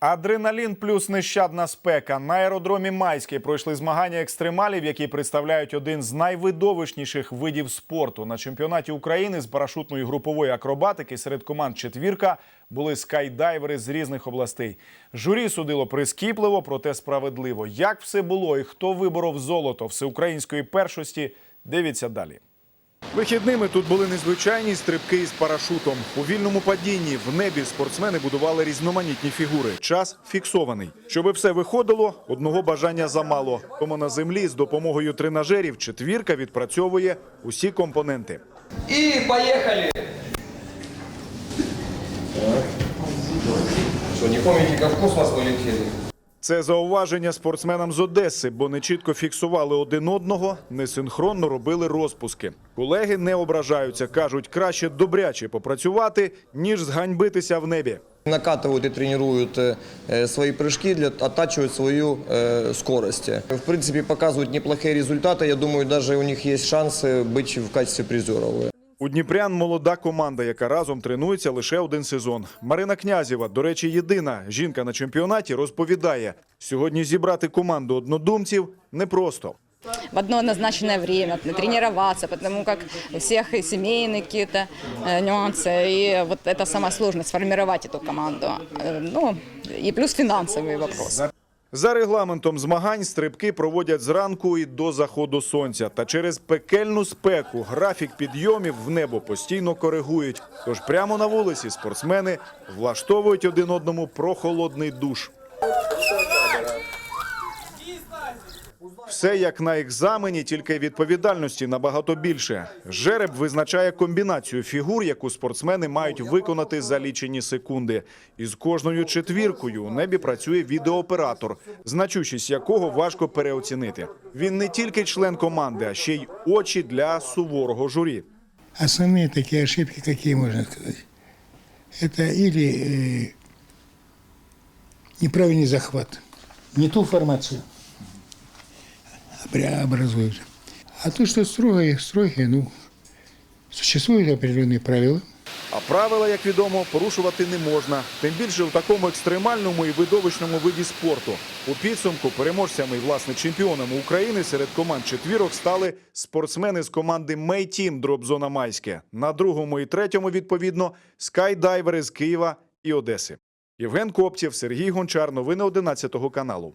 Адреналін плюс нещадна спека. На аеродромі Майський пройшли змагання екстремалів, які представляють один з найвидовищніших видів спорту. На чемпіонаті України з парашутної групової акробатики серед команд четвірка були скайдайвери з різних областей. Журі судило прискіпливо, проте справедливо. Як все було і хто виборов золото всеукраїнської першості, дивіться далі. Вихідними тут були незвичайні стрибки із парашутом. У вільному падінні в небі спортсмени будували різноманітні фігури. Час фіксований. Щоби все виходило, одного бажання замало. Тому на землі з допомогою тренажерів четвірка відпрацьовує усі компоненти. И поехали! Что, не помните, как в космос вылетели? Це зауваження спортсменам з Одеси, бо не чітко фіксували один одного, несинхронно робили розпуски. Колеги не ображаються, кажуть, краще добряче попрацювати, ніж зганьбитися в небі. Накатывают и тренируют э, э, свои прыжки, для, оттачивают свою э, скорость. В принципе, показывают неплохие результаты. Я думаю, даже у них есть шансы быть в качестве призеров. У Дніпрян молода команда, яка разом тренується лише один сезон. Марина Князєва, до речі, єдина жінка на чемпіонаті, розповідає: сьогодні зібрати команду однодумців непросто. в одно назначенное время, тренироваться, потому как у всех и семейные какие-то э, нюансы, и вот это самая сложность сформировать эту команду. Э, Ну, и плюс финансовый вопрос. За регламентом змагань стрибки проводять зранку і до заходу сонця. Та через пекельну спеку графік підйомів в небо постійно коригують. Тож прямо на вулиці спортсмени влаштовують один одному прохолодний душ. Все як на екзамені, тільки відповідальності набагато більше. Жереб визначає комбінацію фігур, яку спортсмени мають виконати за лічені секунди. І з кожною четвіркою у небі працює відеооператор, значущість якого важко переоцінити. Він не тільки член команди, а ще й очі для суворого журі. Основные такие ошибки, какие можно сказать, это или э, неправильный захват, не ту формацию преобразуют. А то, что строгое, строгое, ну, существуют определенные правила, А правила, як відомо, порушувати не можна. Тим більше у такому екстремальному і видовищному виді спорту. У підсумку переможцями і власне чемпіонами України серед команд четвірок стали спортсмени з команди Мейтім Дробзона Майське. На другому і третьому, відповідно, скайдайвери з Києва і Одеси. Євген Коптєв, Сергій Гончар. Новини 11 каналу.